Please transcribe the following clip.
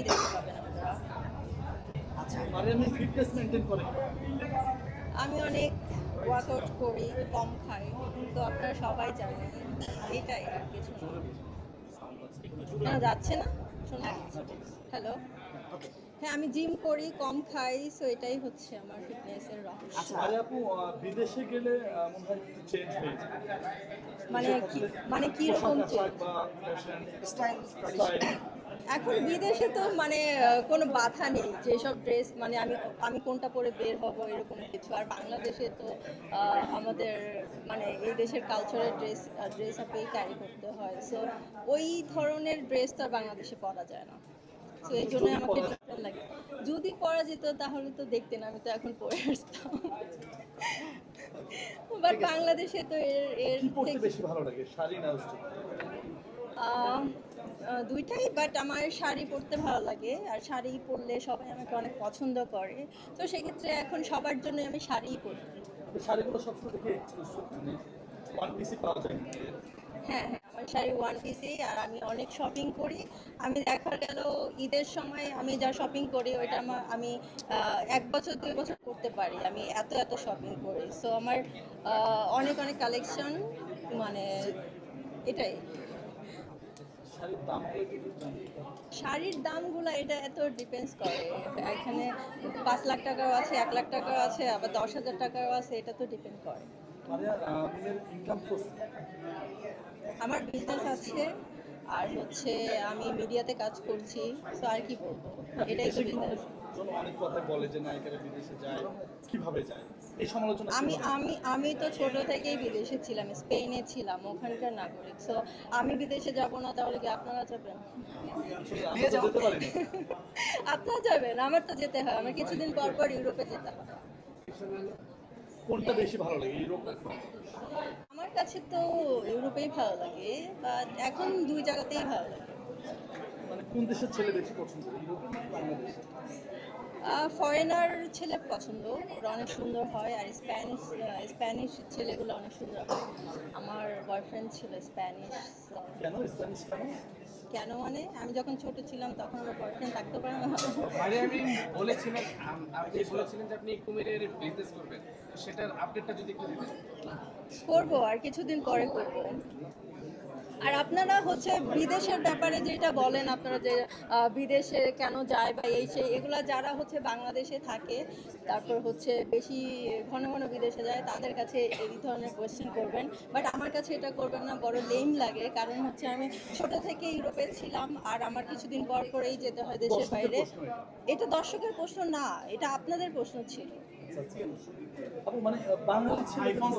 দেখতে পাবেন আপনারা। আচ্ছা। ফিটনেস মেনটেন করে আমি অনেক ওয়ার্কআউট করি কম খাই তো আপনারা সবাই জানেন এটাই আর কিছু না যাচ্ছে না? শোনা। হ্যালো? হ্যাঁ আমি জিম করি কম খাই সো এটাই হচ্ছে আমার ফিটনেসের রহস্য। আচ্ছা আরে আপু বিদেশে গেলে মনে হয় চেঞ্জ হয়ে মানে কি মানে কি রকম স্টাইল এখন বিদেশে তো মানে কোনো বাধা নেই। যেসব ড্রেস মানে আমি আমি কোনটা পরে বের হব এরকম কিছু। আর বাংলাদেশে তো আমাদের মানে এই দেশের কালচারের ড্রেস ড্রেস আপেই ক্যারি করতে হয়। সো ওই ধরনের ড্রেস তো আর বাংলাদেশে পরা যায় না। সো এই জন্য আমাকে ডিফারেন্ট লাগে। যদি পরা যেত তাহলে তো দেখতেন আমি তো এখন পরে আসতাম। বাট বাংলাদেশে তো এর এর বেশি ভালো লাগে? শাড়ি না দুইটাই বাট আমার শাড়ি পরতে ভালো লাগে। আর শাড়ি পরলে সবাই আমাকে অনেক পছন্দ করে। তো সেক্ষেত্রে এখন সবার জন্য আমি শাড়িই পরি। শাড়িগুলো সবসময় দেখে মানে ওয়ান পিসি পাওয়া যায়। হ্যাঁ হ্যাঁ আমার শাড়ি ওয়ান পিসি আর আমি অনেক শপিং করি। আমি দেখা গেল ঈদের সময় আমি যা শপিং করি ওইটা আমার আমি এক বছর দুই বছর করতে পারি। আমি এত এত শপিং করি। সো আমার অনেক অনেক কালেকশন মানে এটাই। শাড়ির দাম জানি শাড়ির দামগুলো এটা এত ডিপেন্ডস করে। এখানে পাঁচ লাখ টাকাও আছে এক লাখ টাকাও আছে আবার দশ হাজার টাকাও আছে এটা তো ডিপেন্ড করে। মারিয়া আপনাদের ইনকাম সোর্স আমার বিজনেস আছে আর হচ্ছে আমি মিডিয়াতে কাজ করছি তো আর কি বলব? এটাই তো বিজনেস অনেক কথা বলে যে নায়িকারা বিদেশে যায় কীভাবে যায়? এই সমালোচনা আমি আমি আমি তো ছোট থেকেই বিদেশে ছিলাম স্পেনে ছিলাম ওখানকার নাগরিক। সো আমি বিদেশে যাব না তাহলে কি আপনারা যাবেন? আপনারা যাবেন? আমার তো যেতে হয় আমার কিছুদিন পর পর ইউরোপে যেতে হয় কোনটা বেশি ভালো লাগে ইউরোপ আমার কাছে তো ইউরোপেই ভালো লাগে বাট এখন দুই জায়গাতেই ভালো লাগে। মানে কোন দেশের ছেলে বেশি পছন্দ ইউরোপ বাংলাদেশ? ফরেনার ছেলে পছন্দ ওরা অনেক সুন্দর হয় আর স্প্যানিশ স্প্যানিশ ছেলেগুলো অনেক সুন্দর হয়। আমার বয়ফ্রেন্ড ছিল স্প্যানিশ কেন মানে? আমি যখন ছোট ছিলাম তখন আমার বয়ফ্রেন্ড থাকতে পারে না। বলেছিলেন আম- আপনি বলেছিলেন যে আপনি কুমিরের বিজনেস করবেন। সেটার আপডেটটা যদি একটু দিতেন। করব আর কিছুদিন পরে করব। আর আপনারা হচ্ছে বিদেশের ব্যাপারে যেটা বলেন আপনারা যে বিদেশে কেন যায় বা এই সেই এগুলা যারা হচ্ছে বাংলাদেশে থাকে তারপর হচ্ছে বেশি ঘন ঘন বিদেশে যায় তাদের কাছে এই ধরনের কোয়েশ্চেন করবেন। বাট আমার কাছে এটা করবেন না বড় লেম লাগে। কারণ হচ্ছে আমি ছোট থেকে ইউরোপে ছিলাম আর আমার কিছুদিন পর পরেই যেতে হয় দেশের বাইরে। এটা। দর্শকের প্রশ্ন না এটা আপনাদের প্রশ্ন ছিল। আপু মানে আহ, বাঙালি ছেলে iPhone